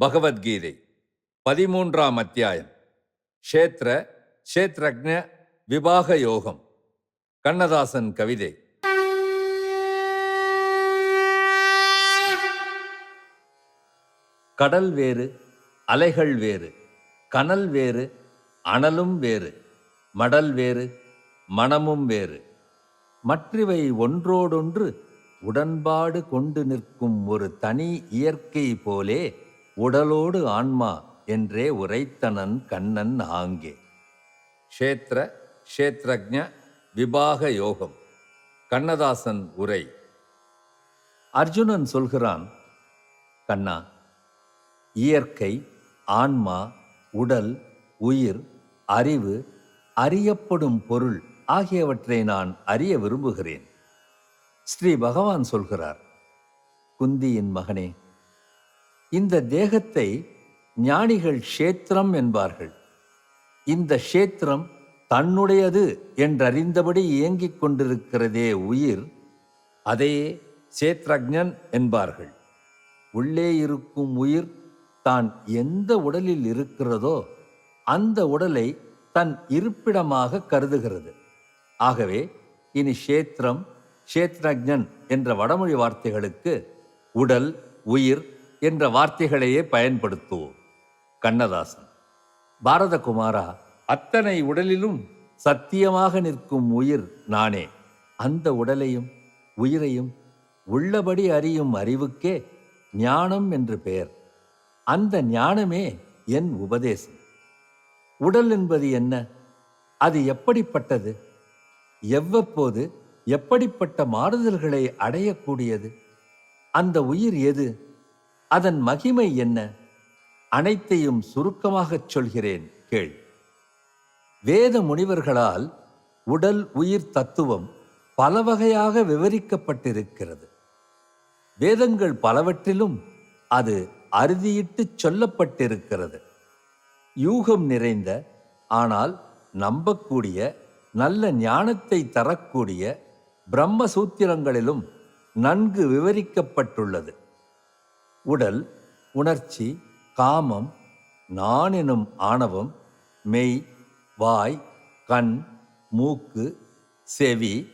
பகவத்கீதை பதிமூன்றாம் அத்தியாயம். க்ஷேத்ர க்ஷேத்ரஜ்ஞ விபாக யோகம். கண்ணதாசன் கவிதை. கடல் வேறு அலைகள் வேறு கனல் வேறு அனலும் வேறு மடல் வேறு மனமும் வேறு. மற்றவை ஒன்றோடொன்று உடன்பாடு கொண்டு நிற்கும் ஒரு தனி இயற்கை போலே உடலோடு ஆன்மா என்றே உரைத்தனன் கண்ணன் ஆங்கே. க்ஷேத்ர க்ஷேத்ரஜ விபாக யோகம். கண்ணதாசன் உரை. அர்ஜுனன் சொல்கிறான் கண்ணா இயற்கை ஆன்மா உடல் உயிர் அறிவு அறியப்படும் பொருள் ஆகியவற்றை நான் அறிய விரும்புகிறேன். ஸ்ரீ பகவான் சொல்கிறார் குந்தியின் மகனே இந்த தேகத்தை ஞானிகள் க்ஷேத்திரம் என்பார்கள். இந்த க்ஷேத்திரம் தன்னுடையது என்றறிந்தபடி இயங்கிக் கொண்டிருக்கிறதே உயிர் அதையே சேத்ரஜன் என்பார்கள். உள்ளே இருக்கும் உயிர் தான் எந்த உடலில் இருக்கிறதோ அந்த உடலை தன் இருப்பிடமாக கருதுகிறது. ஆகவே இனி க்ஷேத்திரம் க்ஷேத்ரஜன் என்ற வடமொழி வார்த்தைகளுக்கு உடல் உயிர் என்ற வார்த்தைகளையே பயன்படுத்துவோம் கண்ணதாசன். பாரதகுமாரா அத்தனை உடலிலும் சத்தியமாக நிற்கும் உயிர் நானே. அந்த உடலையும் உயிரையும் உள்ளபடி அறியும் அறிவுக்கே ஞானம் என்று பெயர். அந்த ஞானமே என் உபதேசம். உடல் என்பது என்ன? அது எப்படிப்பட்டது? எவ்வப்போது எப்படிப்பட்ட மாறுதல்களை அடையக்கூடியது? அந்த உயிர் எது? அதன் மகிமை என்ன? அனைத்தையும் சுருக்கமாகச் சொல்கிறேன் கேள். வேத முனிவர்களால் உடல் உயிர் தத்துவம் பல வகையாக விவரிக்கப்பட்டிருக்கிறது. வேதங்கள் பலவற்றிலும் அது அறுதியிட்டுச் சொல்லப்பட்டிருக்கிறது. யூகம் நிறைந்த ஆனால் நம்பக்கூடிய நல்ல ஞானத்தை தரக்கூடிய பிரம்மசூத்திரங்களிலும் நன்கு விவரிக்கப்பட்டுள்ளது. உடல் உணர்ச்சி காமம் நான் எனும் ஆணவம் மெய் வாய் கண் மூக்கு செவி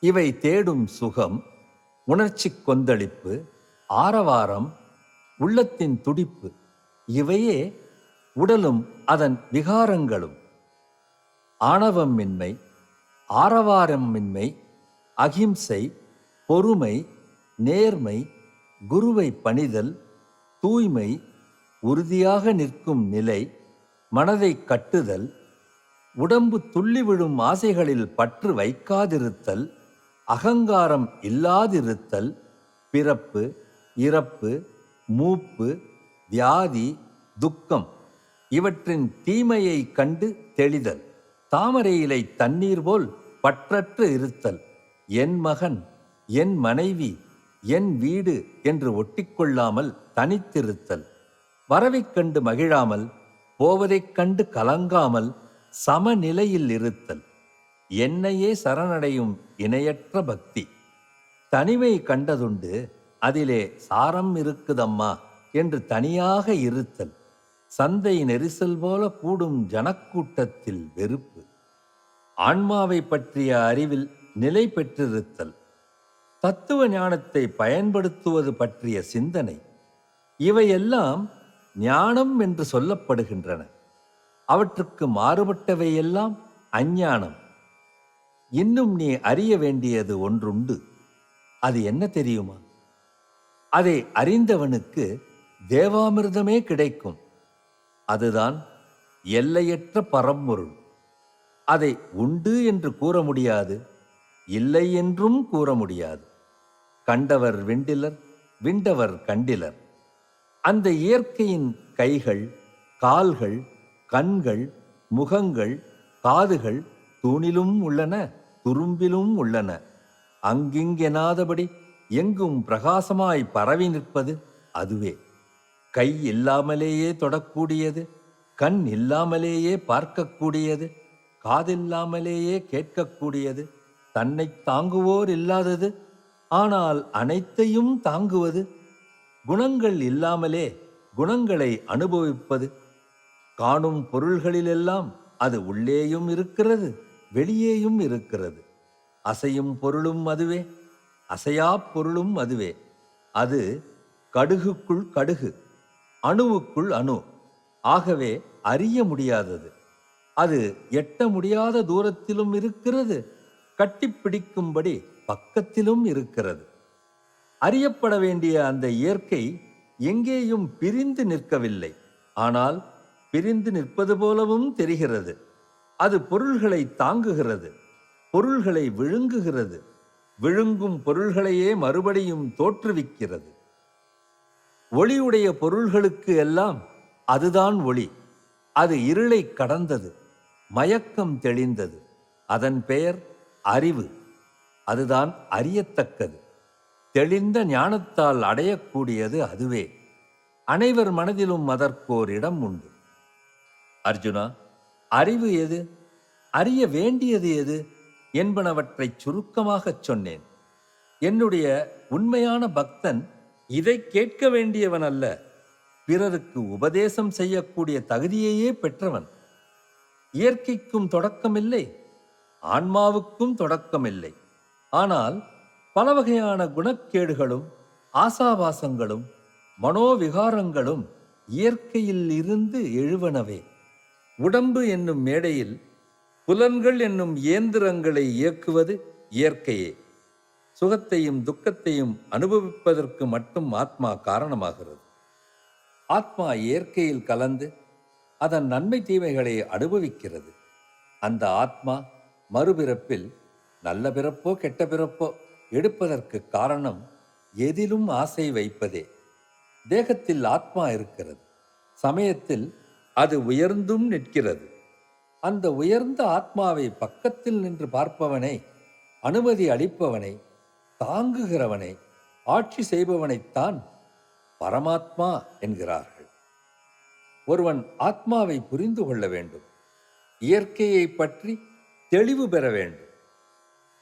இவை தேடும் சுகம் உணர்ச்சி கொந்தளிப்பு ஆரவாரம் உள்ளத்தின் துடிப்பு. இவையே உடலும் அதன் விகாரங்களும். ஆணவமின்மை ஆரவாரமின்மை அகிம்சை பொறுமை நேர்மை குருவை பணிதல் தூய்மை உறுதியாக நிற்கும் நிலை மனதை கட்டுதல் உடம்பு துள்ளி விழும் ஆசைகளில் பற்று வைக்காதிருத்தல் அகங்காரம் இல்லாதிருத்தல் பிறப்பு இறப்பு மூப்பு வியாதி துக்கம் இவற்றின் தீமையை கண்டு தெளிதல். தாமரை இலை தண்ணீர் போல் பற்றற்று இருத்தல். என் மகன் என் மனைவி என் வீடு என்று ஒட்டிக்கொள்ளாமல் தனித்திருத்தல். வரவைக் கண்டு மகிழாமல் போவதைக் கண்டு கலங்காமல் சமநிலையில் இருத்தல். என்னையே சரணடையும் இணையற்ற பக்தி. தனிமை கண்டதுண்டு அதிலே சாரம் இருக்குதம்மா என்று தனியாக இருத்தல். சந்தை நெரிசல் போல கூடும் ஜனக்கூட்டத்தில் வெறுப்பு. ஆன்மாவை பற்றிய அறிவில் நிலை பெற்றிருத்தல். தத்துவ ஞானத்தை பயன்படுத்துவது பற்றிய சிந்தனை. இவையெல்லாம் ஞானம் என்று சொல்லப்படுகின்றன. அவற்றுக்கு மாறுபட்டவையெல்லாம் அஞ்ஞானம். இன்னும் நீ அறிய வேண்டியது ஒன்றுண்டு. அது என்ன தெரியுமா? அதை அறிந்தவனுக்கு தேவாமிர்தமே கிடைக்கும். அதுதான் எல்லையற்ற பரம்பொருள். அதை உண்டு என்று கூற முடியாது இல்லை என்றும் கூற முடியாது. கண்டவர் விண்டிலர் விண்டவர் கண்டிலர். அந்த இயற்கையின் கைகள் கால்கள் கண்கள் முகங்கள் காதுகள் தூணிலும் உள்ளன துரும்பிலும் உள்ளன. அங்கிங்கெனாதபடி எங்கும் பிரகாசமாய் பரவி நிற்பது அதுவே. கை இல்லாமலேயே தொடக்கூடியது கண் இல்லாமலேயே பார்க்கக்கூடியது காதில்லாமலேயே கேட்கக்கூடியது தன்னை தாங்குவோர் இல்லாதது ஆனால் அனைத்தையும் தாங்குவது குணங்கள் இல்லாமலே குணங்களை அனுபவிப்பது. காணும் பொருள்களிலெல்லாம் அது உள்ளேயும் இருக்கிறது வெளியேயும் இருக்கிறது. அசையும் பொருளும் அதுவே அசையாப் பொருளும் அதுவே. அது கடுகுக்குள் கடுகு அணுவுக்குள் அணு. ஆகவே அறிய முடியாதது. அது எட்ட முடியாத தூரத்திலும் இருக்கிறது. கட்டிப்பிடிக்கும்படி பக்கத்திலும் இருக்கிறது. அறியப்பட வேண்டிய அந்த இயற்கை எங்கேயும் பிரிந்து நிற்கவில்லை. ஆனால் பிரிந்து நிற்பது போலவும் தெரிகிறது. அது பொருள்களை தாங்குகிறது பொருள்களை விழுங்குகிறது விழுங்கும் பொருள்களையே மறுபடியும் தோற்றுவிக்கிறது. ஒளியுடைய பொருள்களுக்கு எல்லாம் அதுதான் ஒளி. அது இருளை கடந்தது மயக்கம் தெளிந்தது. அதன் பெயர் அறிவு. அதுதான் அறியத்தக்கது. தெளிந்த ஞானத்தால் அடையக்கூடியது அதுவே. அனைவர் மனதிலும் அதற்கோர் இடம் உண்டு. அர்ஜுனா அறிவு எது? அறிய வேண்டியது எது? என்பனவற்றை சுருக்கமாகச் சொன்னேன். என்னுடைய உண்மையான பக்தன் இதை கேட்க வேண்டியவன் அல்ல பிறருக்கு உபதேசம் செய்யக்கூடிய தகுதியையே பெற்றவன். இயற்கைக்கும் தொடக்கமில்லை. ஆன்மாவுக்கும் தொடக்கமில்லை. ஆனால் பல வகையான குணக்கேடுகளும் ஆசாபாசங்களும் மனோவிகாரங்களும் இயற்கையில் இருந்து எழுவனவே. உடம்பு என்னும் மேடையில் புலன்கள் என்னும் இயந்திரங்களை இயக்குவது இயற்கையே. சுகத்தையும் துக்கத்தையும் அனுபவிப்பதற்கு மட்டும் ஆத்மா காரணமாகிறது. ஆத்மா இயற்கையில் கலந்து அதன் நன்மை தீமைகளை அனுபவிக்கிறது. அந்த ஆத்மா மறுபிறப்பில் நல்ல பிறப்போ கெட்ட பிறப்போ எடுப்பதற்கு காரணம் எதிலும் ஆசை வைப்பதே. தேகத்தில் ஆத்மா இருக்கிறது. சமயத்தில் அது உயர்ந்தும் நிற்கிறது. அந்த உயர்ந்த ஆத்மாவை பக்கத்தில் நின்று பார்ப்பவனை அனுமதி அளிப்பவனை தாங்குகிறவனை ஆட்சி செய்பவனைத்தான் பரமாத்மா என்கிறார்கள். ஒருவன் ஆத்மாவை புரிந்து கொள்ள வேண்டும். இயற்கையை பற்றி தெளிவு பெற வேண்டும்.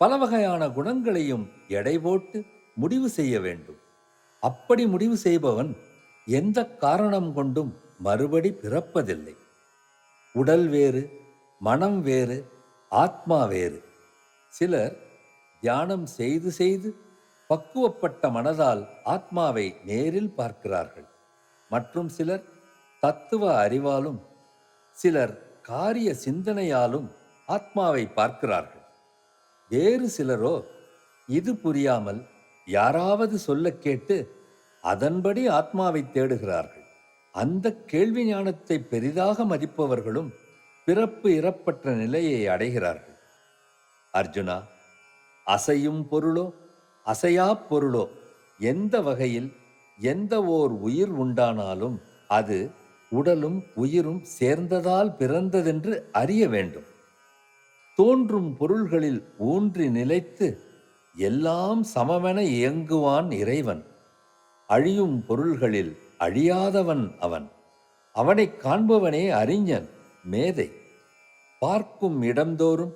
பல வகையான குணங்களையும் எடை போட்டு முடிவு செய்ய வேண்டும். அப்படி முடிவு செய்பவன் எந்த காரணம் கொண்டும் மறுபடி பிறப்பதில்லை. உடல் வேறு மனம் வேறு ஆத்மா வேறு. சிலர் தியானம் செய்து செய்து பக்குவப்பட்ட மனதால் ஆத்மாவை நேரில் பார்க்கிறார்கள். மற்றும் சிலர் தத்துவ அறிவாலும் சிலர் காரிய சிந்தனையாலும் ஆத்மாவை பார்க்கிறார்கள். வேறு சிலரோ இது புரியாமல் யாராவது சொல்ல கேட்டு அதன்படி ஆத்மாவை தேடுகிறார்கள். அந்த கேள்வி ஞானத்தை பெரிதாக மதிப்பவர்களும் பிறப்பு இறப்பற்ற நிலையை அடைகிறார்கள். அர்ஜுனா அசையும் பொருளோ அசையா பொருளோ எந்த வகையில் எந்த ஓர் உயிர் உண்டானாலும் அது உடலும் உயிரும் சேர்ந்ததால் பிறந்ததென்று அறிய வேண்டும். தோன்றும் பொருள்களில் ஊன்றி நிலைத்து எல்லாம் சமமென இயங்குவான் இறைவன். அழியும் பொருள்களில் அழியாதவன் அவன். அவனைக் காண்பவனே அறிஞன் மேதை. பார்க்கும் இடந்தோறும்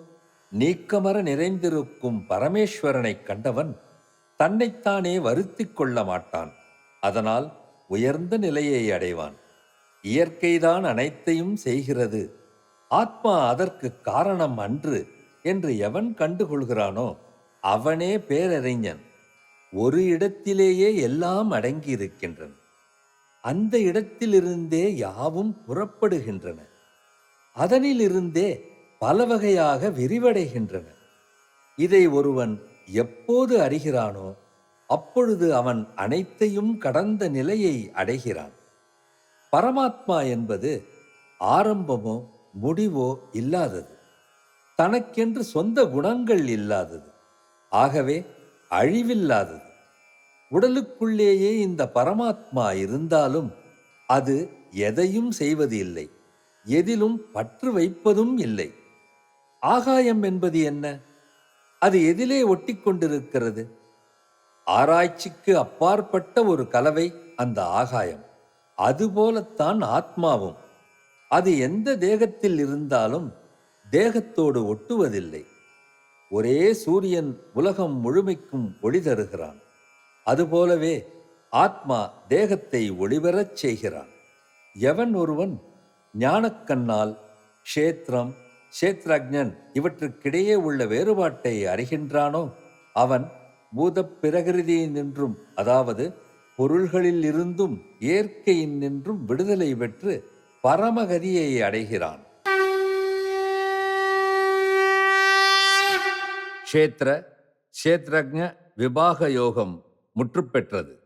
நீக்கமர நிறைந்திருக்கும் பரமேஸ்வரனைக் கண்டவன் தன்னைத்தானே வருத்திக் கொள்ள மாட்டான். அதனால் உயர்ந்த நிலையை அடைவான். இயற்கைதான் அனைத்தையும் செய்கிறது. ஆத்மா அதற்கு காரணம் அன்று என்று எவன் கண்டுகொள்கிறானோ அவனே பேரறிஞன். ஒரு இடத்திலேயே எல்லாம் அடங்கியிருக்கின்றன. அந்த இடத்திலிருந்தே யாவும் புறப்படுகின்றன. அதனிலிருந்தே பல வகையாக விரிவடைகின்றன. இதை ஒருவன் எப்போது அறிகிறானோ அப்பொழுது அவன் அனைத்தையும் கடந்த நிலையை அடைகிறான். பரமாத்மா என்பது ஆரம்பமோ முடிவோ இல்லாதது. தனக்கென்று சொந்த குணங்கள் இல்லாதது. ஆகவே அழிவில்லாதது. உடலுக்குள்ளேயே இந்த பரமாத்மா இருந்தாலும் அது எதையும் செய்வது இல்லை. எதிலும் பற்று வைப்பதும் இல்லை. ஆகாயம் என்பது என்ன? அது எதிலே ஒட்டிக்கொண்டிருக்கிறது ஆராய்ச்சிக்கு அப்பாற்பட்ட ஒரு கலவை அந்த ஆகாயம். அதுபோலத்தான் ஆத்மாவும். அது எந்த தேகத்தில் இருந்தாலும் தேகத்தோடு ஒட்டுவதில்லை. ஒரே சூரியன் உலகம் முழுமைக்கும் ஒளி தருகிறான். அதுபோலவே ஆத்மா தேகத்தை ஒளிவரச் செய்கிறான். எவன் ஒருவன் ஞானக்கண்ணால் க்ஷேத்திரம் க்ஷேத்ரஜன் இவற்றுக்கிடையே உள்ள வேறுபாட்டை அறிகின்றானோ அவன் பூதப் பிரகிருதியினின்றும் அதாவது பொருள்களில் இருந்தும் இயற்கையின் நின்றும் விடுதலை பெற்று பரமகதியை அடைகிறான். க்ஷேத்திர க்ஷேத்ரஜ விபாக யோகம் முற்றுப்பெற்றது.